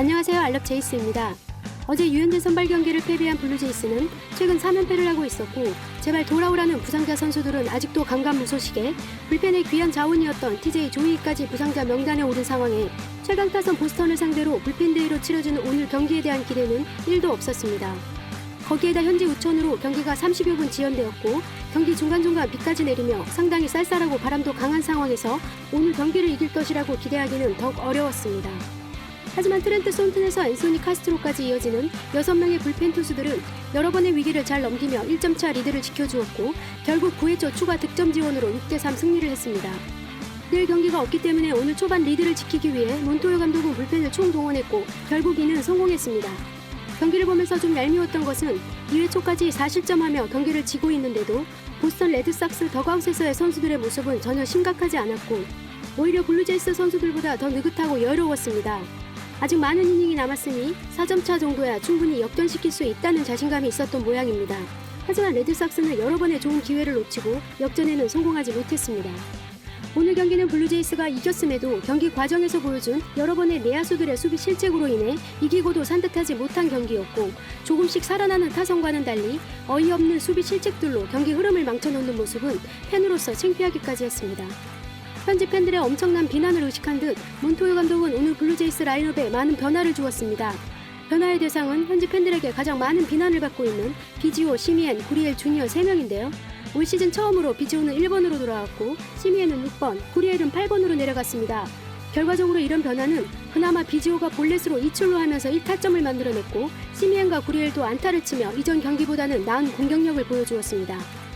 안녕하세요. 알럽 제이스입니다. 어제 유현진 선발 경기를 패배한 블루제이스는 최근 3연패를 하고 있었고 제발 돌아오라는 부상자 선수들은 아직도 강감무소식에 불펜의 귀한 자원이었던 TJ 조이까지 부상자 명단에 오른 상황에 최강 타선 보스턴을 상대로 불펜 대회로 치러지는 오늘 경기에 대한 기대는 1도 없었습니다. 거기에다 현지 우천으로 경기가 30여 분 지연되었고 경기 중간중간 비까지 내리며 상당히 쌀쌀하고 바람도 강한 상황에서 오늘 경기를 이길 것이라고 기대하기는 더욱 어려웠습니다. 하지만 트렌트 손튼에서 앤소니 카스트로까지 이어지는 6명의 불펜 투수들은 여러 번의 위기를 잘 넘기며 1점차 리드를 지켜주었고 결국 9회 초 추가 득점 지원으로 6대3 승리를 했습니다. 내일 경기가 없기 때문에 오늘 초반 리드를 지키기 위해 몬토요 감독은 불펜을 총동원했고 결국 이는 성공했습니다. 경기를 보면서 좀 얄미웠던 것은 2회 초까지 4실점하며 경기를 지고 있는데도 보스턴 레드삭스 더가웃에서의 선수들의 모습은 전혀 심각하지 않았고 오히려 블루제이스 선수들보다 더 느긋하고 여유로웠습니다. 아직 많은 이닝이 남았으니 4점 차 정도야 충분히 역전시킬 수 있다는 자신감이 있었던 모양입니다. 하지만 레드삭스는 여러 번의 좋은 기회를 놓치고 역전에는 성공하지 못했습니다. 오늘 경기는 블루제이스가 이겼음에도 경기 과정에서 보여준 여러 번의 내야수들의 수비 실책으로 인해 이기고도 산뜻하지 못한 경기였고 조금씩 살아나는 타선과는 달리 어이없는 수비 실책들로 경기 흐름을 망쳐놓는 모습은 팬으로서 창피하기까지 했습니다. 현지 팬들의 엄청난 비난을 의식한 듯 몬토요 감독은 오늘 블루제이스 라인업에 많은 변화를 주었습니다. 변화의 대상은 현지 팬들에게 가장 많은 비난을 받고 있는 비지오, 시미엔, 구리엘 주니어 3명인데요. 올 시즌 처음으로 비지오는 1번으로 돌아왔고 시미엔은 6번, 구리엘은 8번으로 내려갔습니다. 결과적으로 이런 변화는 그나마 비지오가 볼넷으로 이출로 하면서 1타점을 만들어냈고 시미엔과 구리엘도 안타를 치며 이전 경기보다는 나은 공격력을 보여주었습니다.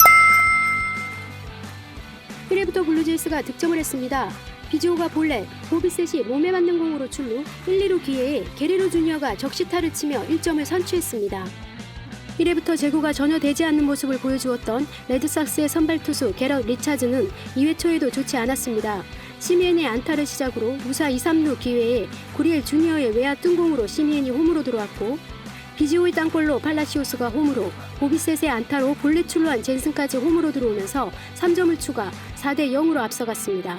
1회부터 블루제이스가 득점을 했습니다. 비지오가 볼넷, 보비셋이 몸에 맞는 공으로 출루 1, 2루 기회에 게레로 주니어가 적시타를 치며 1점을 선취했습니다. 1회부터 제구가 전혀 되지 않는 모습을 보여주었던 레드삭스의 선발 투수 게럿 리차즈는 2회 초에도 좋지 않았습니다. 시미엔의 안타를 시작으로 무사 2, 3루 기회에 구리엘 주니어의 외야 뜬공으로 시미엔이 홈으로 들어왔고 비지오의 땅볼로 팔라시오스가 홈으로 보비셋의 안타로 볼넷 출루한 젠슨까지 홈으로 들어오면서 3점을 추가 4대 0으로 앞서갔습니다.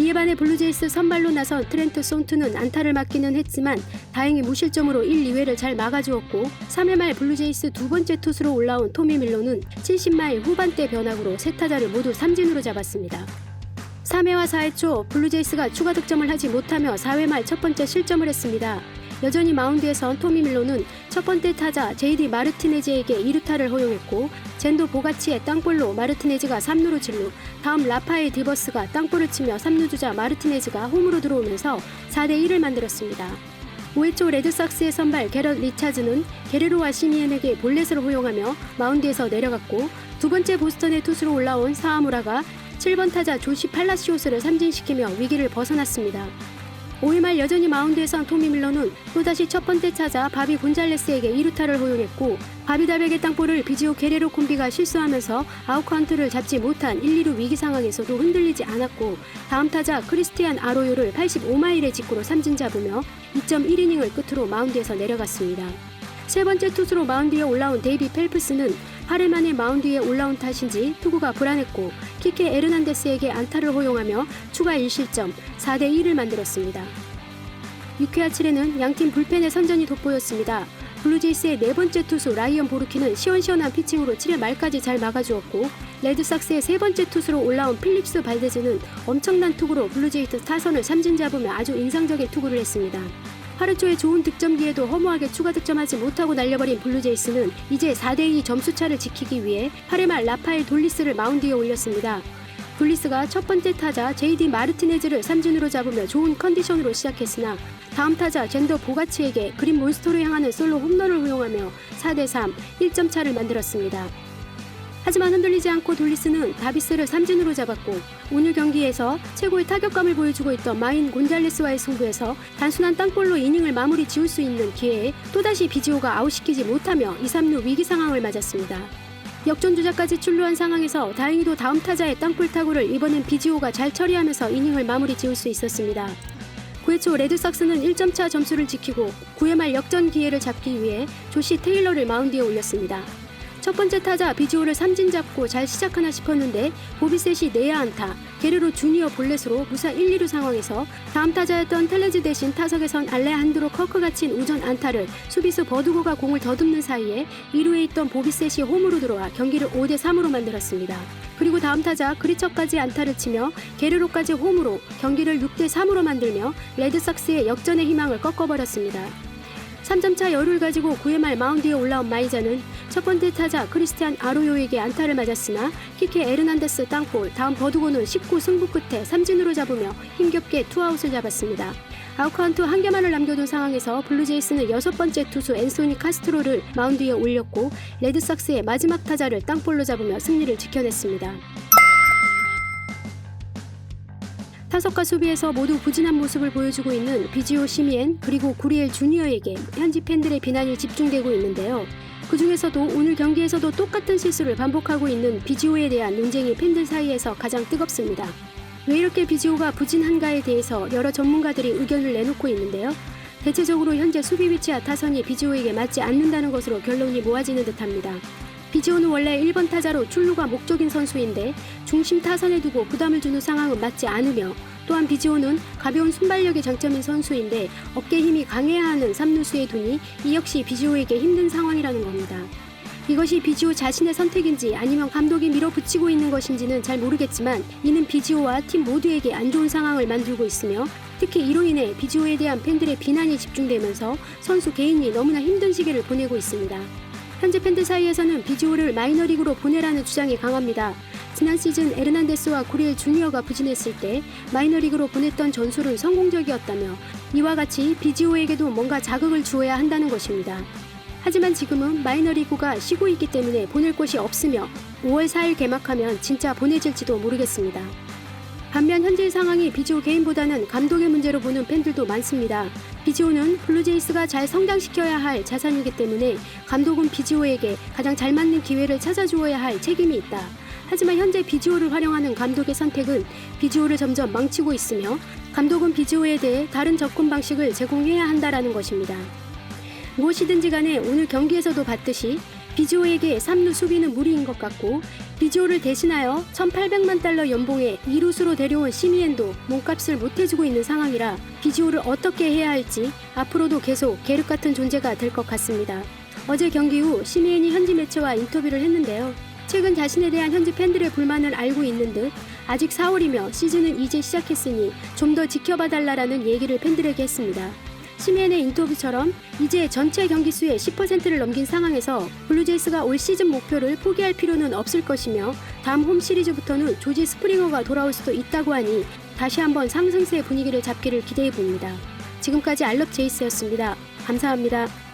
이에 반해 블루제이스 선발로 나선 트렌트 손트는 안타를 맞기는 했지만 다행히 무실점으로 1, 2회를 잘 막아주었고 3회 말 블루제이스 두 번째 투수로 올라온 토미 밀로는 70마일 후반대 변화구로 세 타자를 모두 삼진으로 잡았습니다. 3회와 4회 초 블루제이스가 추가 득점을 하지 못하며 4회 말 첫 번째 실점을 했습니다. 여전히 마운드에선 토미 밀로는 첫 번째 타자 제이디 마르티네즈에게 2루타를 허용했고 젠도 보가치의 땅볼로 마르티네즈가 3루로 진루 다음 라파엘 디버스가 땅볼을 치며 3루 주자 마르티네즈가 홈으로 들어오면서 4대 1을 만들었습니다. 5회 초 레드삭스의 선발 게럿 리차즈는 게레로와 시미엔에게 볼넷을 허용하며 마운드에서 내려갔고 두 번째 보스턴의 투수로 올라온 사하무라가 7번 타자 조시 팔라시오스를 삼진시키며 위기를 벗어났습니다. 5회 말 여전히 마운드에선 토미 밀러는 또다시 첫 번째 타자 바비 곤잘레스에게 2루타를 허용했고 바비 다백의 땅볼을 비지오 게레로 콤비가 실수하면서 아웃카운트를 잡지 못한 1, 2루 위기 상황에서도 흔들리지 않았고 다음 타자 크리스티안 아로요를 85마일의 직구로 삼진 잡으며 2.1이닝을 끝으로 마운드에서 내려갔습니다. 세 번째 투수로 마운드에 올라온 데이비 펠프스는 8회 만에 마운드에 올라온 탓인지 투구가 불안했고 키케 에르난데스에게 안타를 허용하며 추가 1실점 4대 1을 만들었습니다. 6회와 7회는 양팀 불펜의 선전이 돋보였습니다. 블루제이스의 네 번째 투수 라이언 보르키는 시원시원한 피칭으로 7회 말까지 잘 막아주었고 레드삭스의 세 번째 투수로 올라온 필립스 발데즈는 엄청난 투구로 블루제이스 타선을 삼진 잡으며 아주 인상적인 투구를 했습니다. 8회 초에 좋은 득점기에도 허무하게 추가 득점하지 못하고 날려버린 블루제이스는 이제 4대2 점수차를 지키기 위해 8회 말 라파엘 돌리스를 마운드에 올렸습니다. 돌리스가 첫 번째 타자 제이디 마르티네즈를 삼진으로 잡으며 좋은 컨디션으로 시작했으나 다음 타자 젠더 보가치에게 그린 몬스터로 향하는 솔로 홈런을 허용하며 4대3 1점 차를 만들었습니다. 하지만 흔들리지 않고 돌리스는 다비스를 삼진으로 잡았고 오늘 경기에서 최고의 타격감을 보여주고 있던 마인 곤잘레스와의 승부에서 단순한 땅볼로 이닝을 마무리 지을 수 있는 기회에 또다시 비지오가 아웃시키지 못하며 2, 3루 위기 상황을 맞았습니다. 역전 주자까지 출루한 상황에서 다행히도 다음 타자의 땅볼 타구를 이번엔 비지오가 잘 처리하면서 이닝을 마무리 지을 수 있었습니다. 9회 초 레드삭스는 1점차 점수를 지키고 9회 말 역전 기회를 잡기 위해 조시 테일러를 마운드에 올렸습니다. 첫 번째 타자 비주오를 삼진 잡고 잘 시작하나 싶었는데 보비셋이 내야 안타, 게르로 주니어 볼넷으로 무사 1, 2루 상황에서 다음 타자였던 텔레즈 대신 타석에선 알레 한드로 커크가 친 우전 안타를 수비수 버두고가 공을 더듬는 사이에 2루에 있던 보비셋이 홈으로 들어와 경기를 5대 3으로 만들었습니다. 그리고 다음 타자 그리처까지 안타를 치며 게르로까지 홈으로 경기를 6대 3으로 만들며 레드삭스의 역전의 희망을 꺾어버렸습니다. 3점차 여유를 가지고 9회 말 마운드에 올라온 마이자는 첫 번째 타자 크리스티안 아로요에게 안타를 맞았으나 키케 에르난데스 땅볼 다음 버두고는 19 승부 끝에 삼진으로 잡으며 힘겹게 투아웃을 잡았습니다. 아웃카운트 한 개만을 남겨둔 상황에서 블루제이스는 여섯 번째 투수 앤소니 카스트로를 마운드 위에 올렸고 레드삭스의 마지막 타자를 땅볼로 잡으며 승리를 지켜냈습니다. 타석과 수비에서 모두 부진한 모습을 보여주고 있는 비지오 시미엔 그리고 구리엘 주니어에게 현지 팬들의 비난이 집중되고 있는데요. 그 중에서도 오늘 경기에서도 똑같은 실수를 반복하고 있는 비지오에 대한 논쟁이 팬들 사이에서 가장 뜨겁습니다. 왜 이렇게 비지오가 부진한가에 대해서 여러 전문가들이 의견을 내놓고 있는데요. 대체적으로 현재 수비 위치와 타선이 비지오에게 맞지 않는다는 것으로 결론이 모아지는 듯합니다. 비지오는 원래 1번 타자로 출루가 목적인 선수인데 중심 타선에 두고 부담을 주는 상황은 맞지 않으며 또한 비지오는 가벼운 순발력이 장점인 선수인데 어깨 힘이 강해야 하는 삼루수에 두니 이 역시 비지오에게 힘든 상황이라는 겁니다. 이것이 비지오 자신의 선택인지 아니면 감독이 밀어붙이고 있는 것인지는 잘 모르겠지만 이는 비지오와 팀 모두에게 안 좋은 상황을 만들고 있으며 특히 이로 인해 비지오에 대한 팬들의 비난이 집중되면서 선수 개인이 너무나 힘든 시기를 보내고 있습니다. 현재 팬들 사이에서는 비지오를 마이너리그로 보내라는 주장이 강합니다. 지난 시즌 에르난데스와 구리엘 주니어가 부진했을 때 마이너리그로 보냈던 전술은 성공적이었다며 이와 같이 비지오에게도 뭔가 자극을 주어야 한다는 것입니다. 하지만 지금은 마이너리그가 쉬고 있기 때문에 보낼 곳이 없으며 5월 4일 개막하면 진짜 보내질지도 모르겠습니다. 반면 현재 상황이 비지오 개인보다는 감독의 문제로 보는 팬들도 많습니다. 비지오는 블루제이스가 잘 성장시켜야 할 자산이기 때문에 감독은 비지오에게 가장 잘 맞는 기회를 찾아주어야 할 책임이 있다. 하지만 현재 비지오를 활용하는 감독의 선택은 비지오를 점점 망치고 있으며 감독은 비지오에 대해 다른 접근 방식을 제공해야 한다라는 것입니다. 무엇이든지 간에 오늘 경기에서도 봤듯이 비지오에게 3루 수비는 무리인 것 같고 비지오를 대신하여 1,800만 달러 연봉에 2루수로 데려온 시미엔도 몸값을 못 해주고 있는 상황이라 비지오를 어떻게 해야 할지 앞으로도 계속 계륵 같은 존재가 될 것 같습니다. 어제 경기 후 시미엔이 현지 매체와 인터뷰를 했는데요. 최근 자신에 대한 현지 팬들의 불만을 알고 있는 듯 아직 4월이며 시즌은 이제 시작했으니 좀 더 지켜봐 달라라는 얘기를 팬들에게 했습니다. 시멘의 인터뷰처럼 이제 전체 경기 수의 10%를 넘긴 상황에서 블루제이스가 올 시즌 목표를 포기할 필요는 없을 것이며 다음 홈 시리즈부터는 조지 스프링어가 돌아올 수도 있다고 하니 다시 한번 상승세 분위기를 잡기를 기대해 봅니다. 지금까지 알럽 제이스였습니다. 감사합니다.